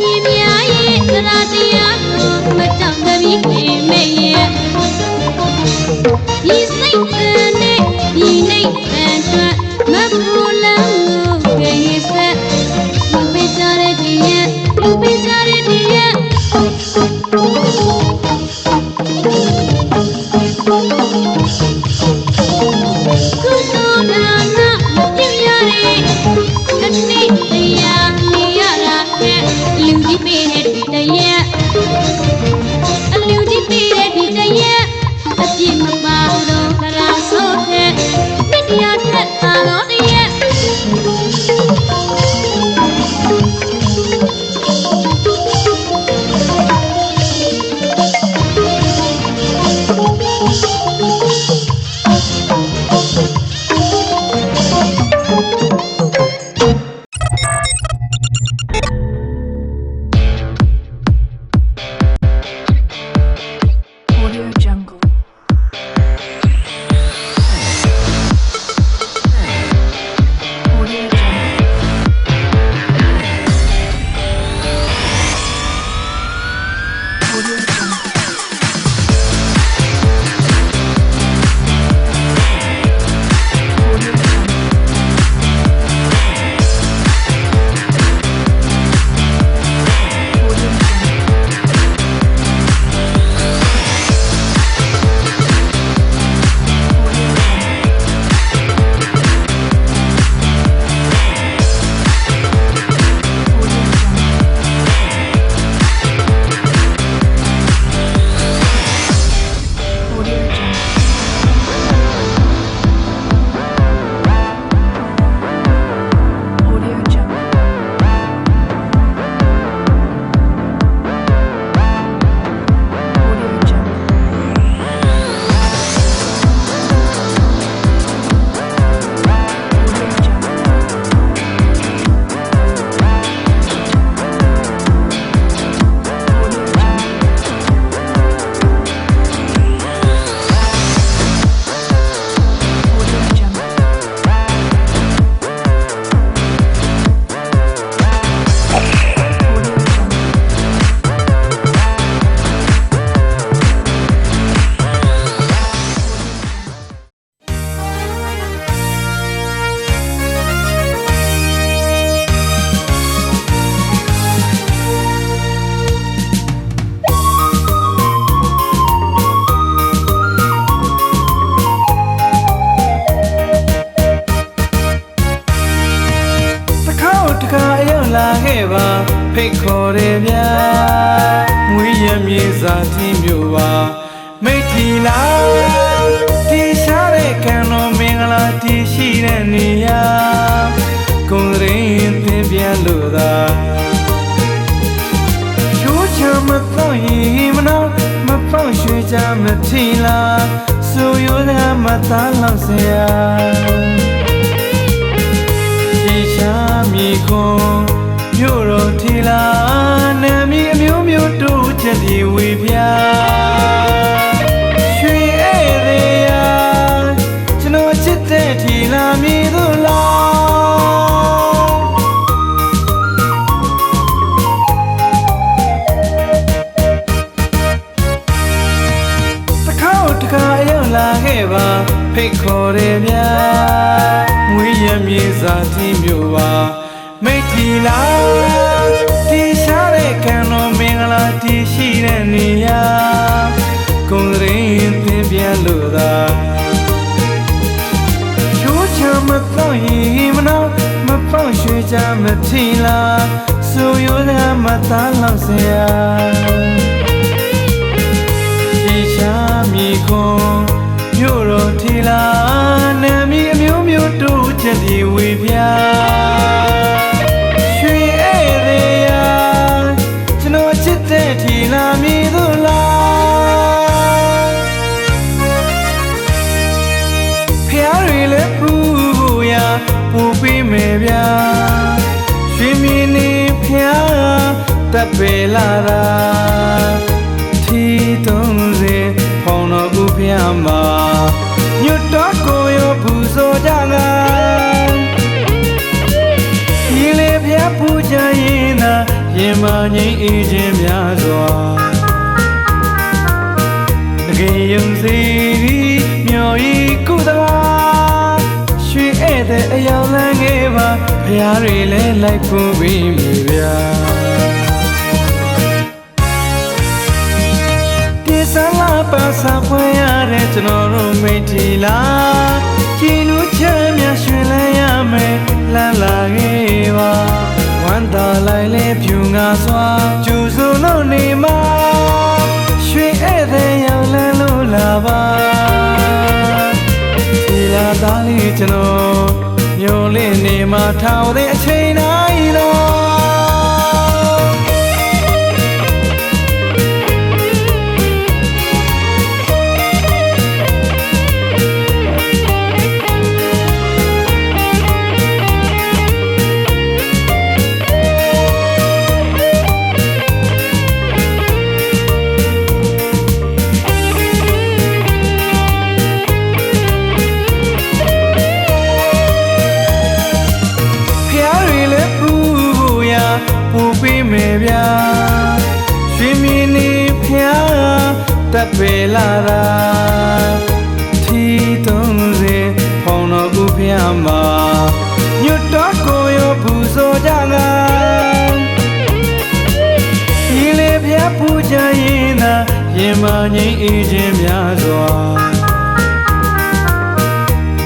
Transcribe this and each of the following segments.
ညီမရဲ့သရတရားမတောင့်တမီးမေရဲ့ ဖိတ်ခေါ်တယ်ဗျာမွေးရမြေစာချင်းမြို့ပါမိတ်ထီလာတီရှားတဲ့ကံတော်မင်္ဂလာတည်ရှိတဲ့နေရာကိုယ်ရင်သင်ပြန်လို့သာချိုးချမတော့ရင်မနာမပေါက်ရွှေချမထီလားဆိုရိုးကမသားလောက်စရာဒီချာမြေခွန် မြို့တော်ထီလားနာမည်အမျိုးမျိုးတို့ချက်ဒီဝေပြ မတော့ရင်မနာမပေါက်ရွှေချမထီလားဆိုရိုးကမသားလောက်စရာဒီချာမြေခွန်မြို့တော်ထီလာနာမည်အမျိုးမျိုးတို့ချက်ဒီဝေပြရွှေဧည့်သည်ယာကျွန်တော်ချစ်တဲ့ထီလာမြေသူ မယ်ဗျာရွှေမြင်းနေဖျားတပ်ပေလာတာထီတုံးစေဖောင်းတော်ဦးဖျားမှာညွတ်တော်ကိုရောပူဇော်ကြငါဒီလေဖျားပူကြရင်သာရင်မငိမ့်အေးခြင်းများစွာ ဖျားတွေလည်းလိုက်ပူပြီးမိဗျာဒီဆန်းလာပါစာဖွင့်ရတဲ့ကျွန်တော်တို့မိတ်တီလာကြည်နူးချမ်းမြရွှင်လန်းရမယ်လန်းလာခဲ့ပါဝမ်းသာလိုက်လေဖြူငါစွာကျူစုလို့နေမှာရွှေဧည့်သည်ရောက်လန်းလို့လာပါဒီလာသားလေးကျွန်တော် မျိုးလင့်နေမှာထောင်တဲ့အချိန်တိုင်း ပူကြရင်သာရင်မငိမ့်အေးခြင်းများစွာ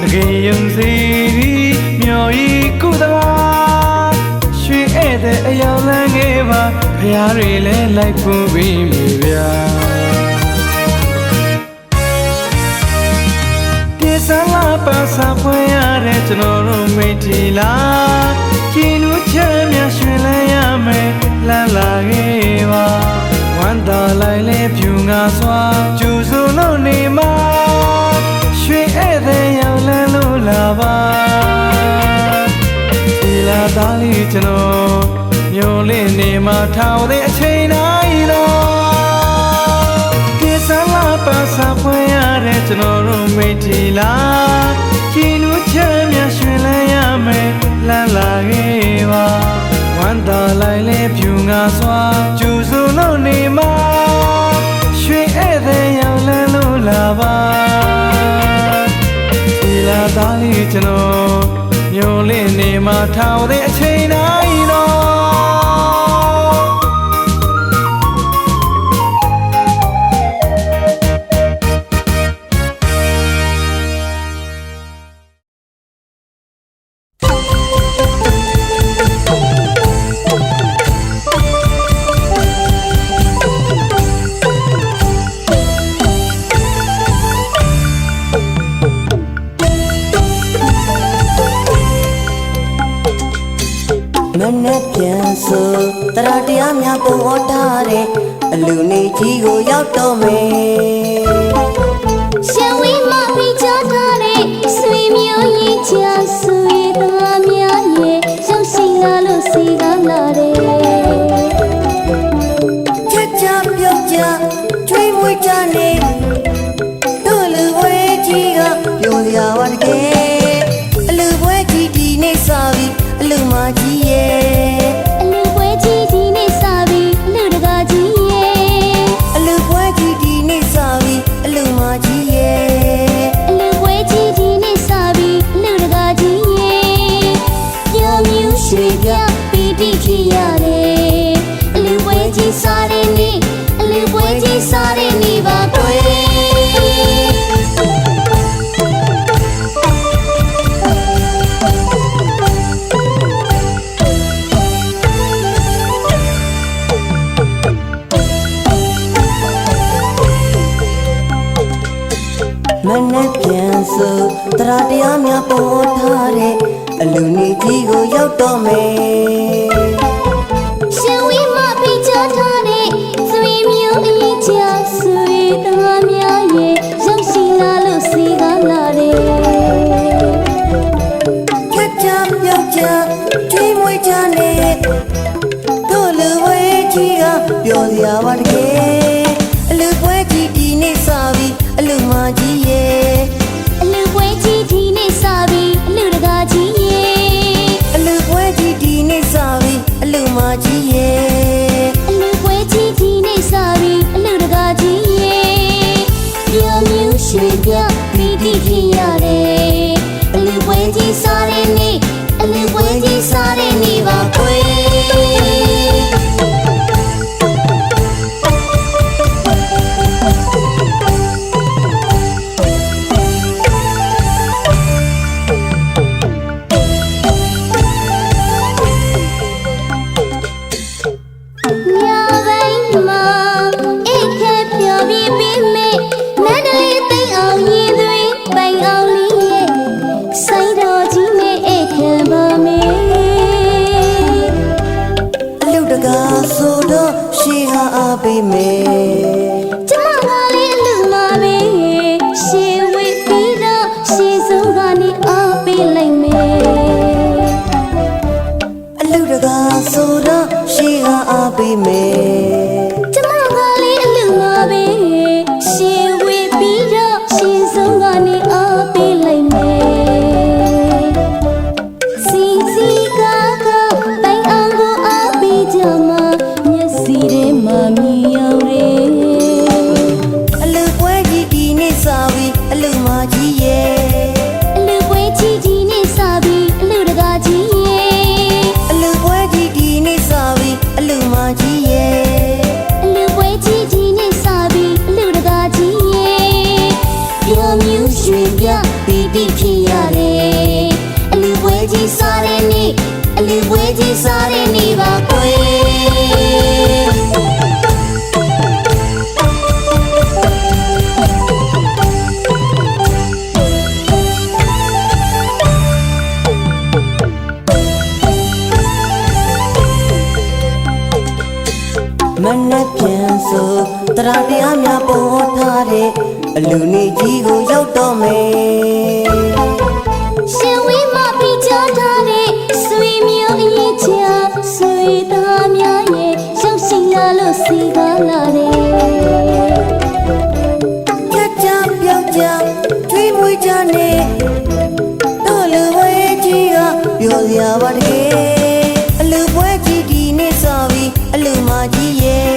တကယ်ယုံစီဒီမြော်ဤကုသမာရွှေဧည့်သည်အယောင်လန်းငယ်ပါဖျားတွေလည်းလိုက်ပူပြီးမိဗျာဒီဆန်းလာပါစာဖွင့်ရတဲ့ကျွန်တော်တို့မိတ်တီလာကြည်နူးချမ်းမြရွှင်လန်းရမယ် လန်းလာခဲ့ပါဝမ်းသာလိုက်လေဖြူငါစွာကျူစုလို့နေမှာရွှေဧည့်သည်ရောက်လန်းလို့လာပါဒီလာသားလေးကျွန်တော်မျိုးလင့်နေမှာထောင်တဲ့အချိန်တိုင်းတော့ဒီဆန်းလာပါစာဖွင့်ရတဲ့ကျွန်တော်တို့မိတ်တီလာကြည်နူးချမ်းမြရွှင်လန်းရမယ်လန်းလာခဲ့ပါဝ မ်းသာလိုက်လေဖြူငါစွာကျူစုလို့နေမှာရွှေဧည့်သည်ရောက်လန်းလို့လာပါဒီလာသားလေးကျွန်တော်မျိုးလင့်နေမှာထောင်တဲ့အချိန် away. खुश विद्या प्रीति की यार காட்டி மே မနက်ပြန်ဆိုတရာတရားများပေါ်ထားတဲ့အလူနေကြီးကိုရောက်တော့မယ်ရှင်ဝေးမပြီးကြထားတဲ့ဆွေမျိုးအရေးချာဆွေသားများရဲ့ရောက်ရှိလာလို့စီကားလာတယ်ကြကြပြောင်းကြကျွေးမွေးကြနေတို့လူဝေးကြီးကပြောစရာပါတကယ်အလူပွဲကြီးဒီနေ့စော အလူမကြီးရဲ့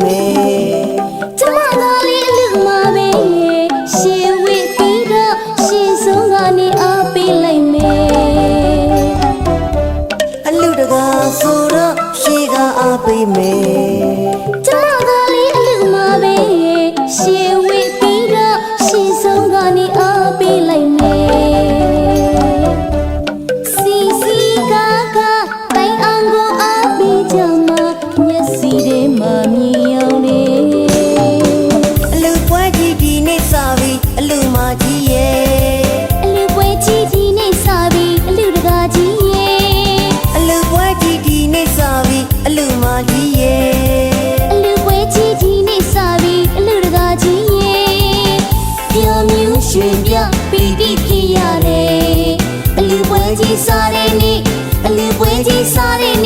မယ်ကျမသာလေးအလူမှာပဲရှေဝစ်ပြီးတော့ရှေဆုံးကနေအားပေးလိုက်မယ်အလူတကားဆိုတော့ရှေးကအားပေးမယ် ရွှင်ပြပီတိဖြစ်ရတယ်အလူပွဲကြီးစားတဲ့နေ့အလူပွဲကြီးစားတဲ့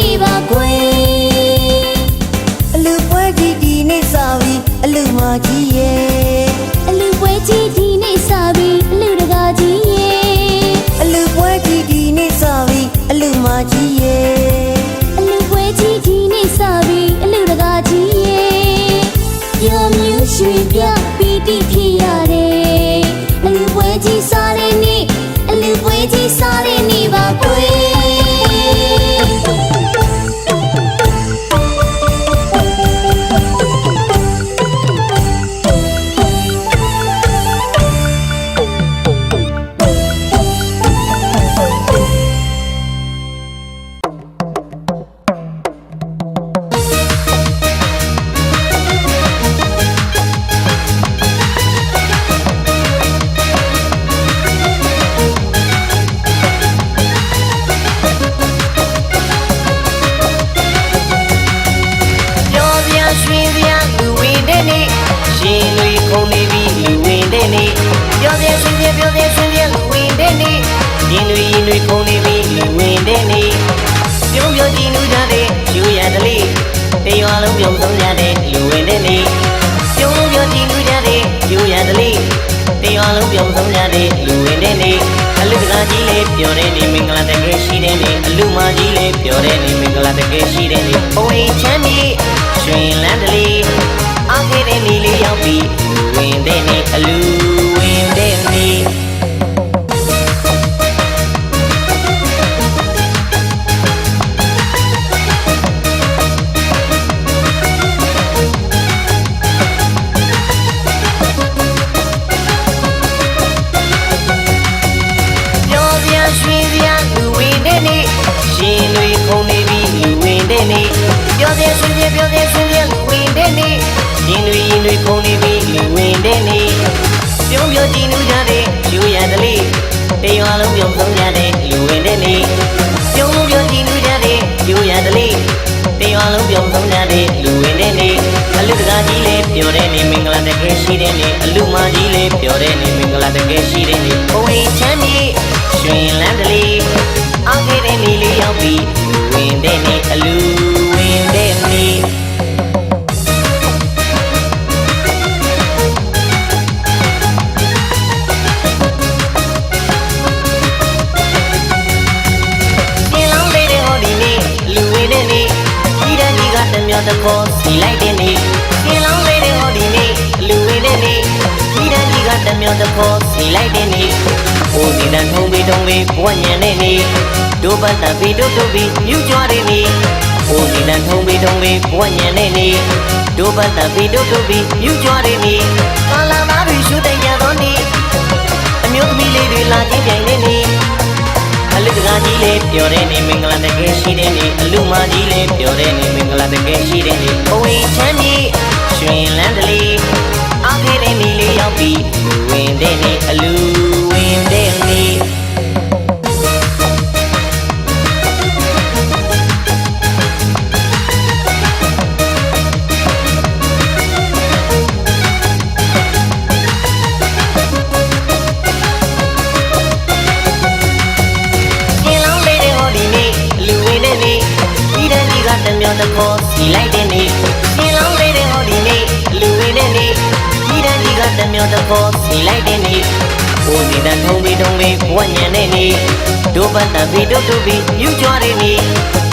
တွေရင်တွေခုန်နေပြီလူဝင်တဲ့နေ့ပြုံးပြောကြည့်လူကြတဲ့ယူရတလေးတရွာလုံးပြုံးဆုံးကြတဲ့လူဝင်တဲ့နေ့ပြုံးပြောကြည့်လူကြတဲ့ယူရတလေးတရွာလုံးပြုံးဆုံးကြတဲ့လူဝင်တဲ့နေ့အလူတကာကြီးလေးပြောတဲ့နေ့မင်္ဂလာတကယ်ရှိတဲ့နေ့အလူမကြီးလေးပြောတဲ့နေ့မင်္ဂလာတကယ်ရှိတဲ့နေ့ဘဝချမ်းမြေရွှင်လန်းတလေးအားခဲ့တဲ့နေ့လေးရောက်ပြီလူဝင်တဲ့နေ့အလူ တလေးတရွာလုံးပြုံးဆုံးကြတဲ့လူဝင်တဲ့နေ့အလူတကာကြီးလေးပြောတဲ့နေ့မင်္ဂလာတကယ်ရှိတဲ့နေ့အလူမကြီးလေးပြောတဲ့နေ့မင်္ဂလာတကယ်ရှိတဲ့နေ့ဘဝချမ်းမြေရွှင်လန်းတလေးအားခဲ့တဲ့နေ့လေးရောက်ပြီလူဝင်တဲ့နေ့အလူ တမျောတခေါ်စီလိုက်တဲ့နေ့ရှင်လောင်းလေးတဲ့ဟောဒီနေ့လူဝေးတဲ့နေ့ကြီးတဲ့ကြီးကတမျောတခေါ်စီလိုက်တဲ့နေ့ဟိုနေတန်ထုံးပြီးထုံးပြီးဘဝညံတဲ့နေ့ဒုပတ်တပီဒုတုပီမြူကြွားတဲ့နေ့ဟိုနေတန်ထုံးပြီးထုံးပြီးဘဝညံတဲ့နေ့ဒုပတ်တပီဒုတုပီမြူကြွားတဲ့နေ့ကာလာသားတွေရှုတဲ့ကြသောနေ့အမျိုးသမီးလေးတွေလာကြည့်ပြိုင်တဲ့နေ့အ လူတကာကြီးလေးပြောတဲ့နေမင်္ဂလာတကယ်ရှိတဲ့နေအလူမကြီးလေးပြောတဲ့နေမင်္ဂလာတကယ်ရှိတဲ့နေဘဝချမ်းမြေရွှင်လန်းတလေးအားခဲ့တဲ့နေလေးရောက်ပြီလူဝင်တဲ့နေအလူဝင်တဲ့နေ ပြီးထုံးပြီးဘဝညံတဲ့နေ့ဒုပတ်တပီဒုတုပီမြူကြွားတဲ့နေ့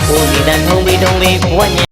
ကိုစီတန်ထုံးပြီးထုံးပြီးဘဝည